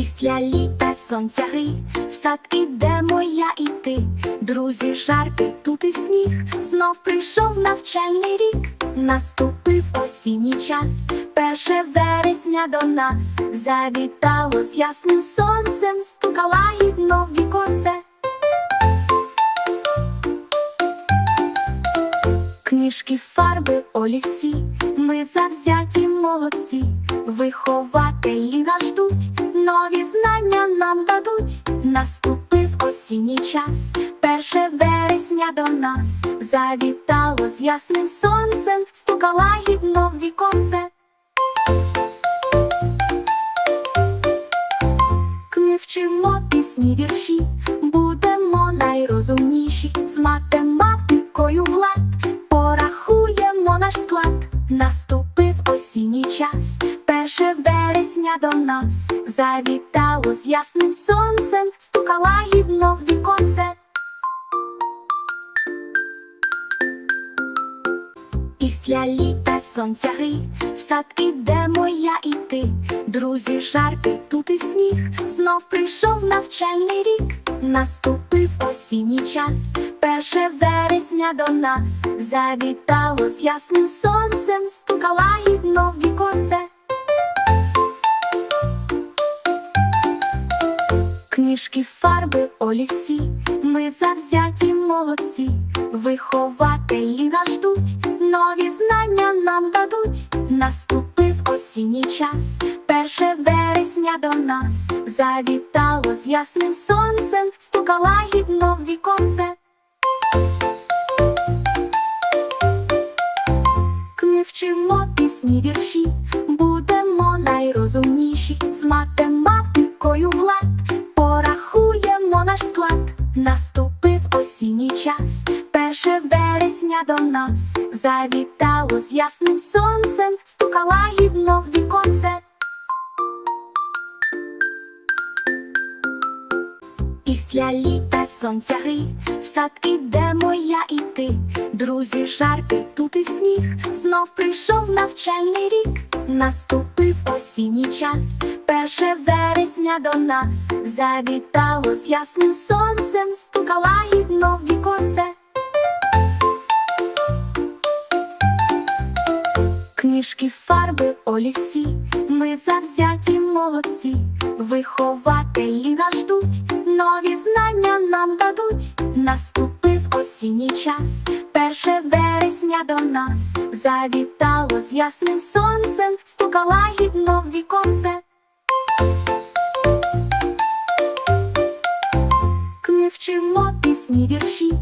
Після літа сонця гри, в сад ідемо я і ти. Друзі, жарти, тут і сміх, знов прийшов навчальний рік. Наступив осінній час, перше вересня до нас завітало з ясним сонцем, стукала гідно в віконце. Книжки, фарби, олівці, ми завзяті молодці, вихователі знання нам дадуть. Наступив осінній час, перше вересня до нас. Завітало з ясним сонцем, стукала гідно в віконце. Ми вчимо пісні вірші, будемо найрозумніші. З математикою глад, порахуємо наш склад. Наступив осінній час, вересня до нас завітало з ясним сонцем, стукала гідно в віконце. Після літа сонця гри, в сад ідемо я і ти. Друзі, жарти, тут і сміх, знов прийшов навчальний рік. Наступив осінній час, перше вересня до нас завітало з ясним сонцем, стукала гідно в віконце. Книжки, фарби, олівці, ми завзяті молодці, вихователі нас ждуть, нові знання нам дадуть. Наступив осінній час, перше вересня до нас. Завітало з ясним сонцем, стукала гідно в віконце. Ми вчимо пісні вірші, будемо найрозумніші. З математикою склад. Наступив осінній час, перше вересня до нас завітало з ясним сонцем, стукала гідно в віконце. Після літа сонця гри, в сад ідемо я і ти. Друзі, жарти, тут і сміх, знов прийшов навчальний рік. Наступив осінній час, перше вересня до нас. Завітало з ясним сонцем, стукала гідно в віконце. Книжки, фарби, олівці, ми завзяті молодці, вихователі нас ждуть, нові знання нам дадуть. Наступив осінній час, перше вересня до нас завітало з ясним сонцем, стукала гідно в віконце. Ми пісні вірші,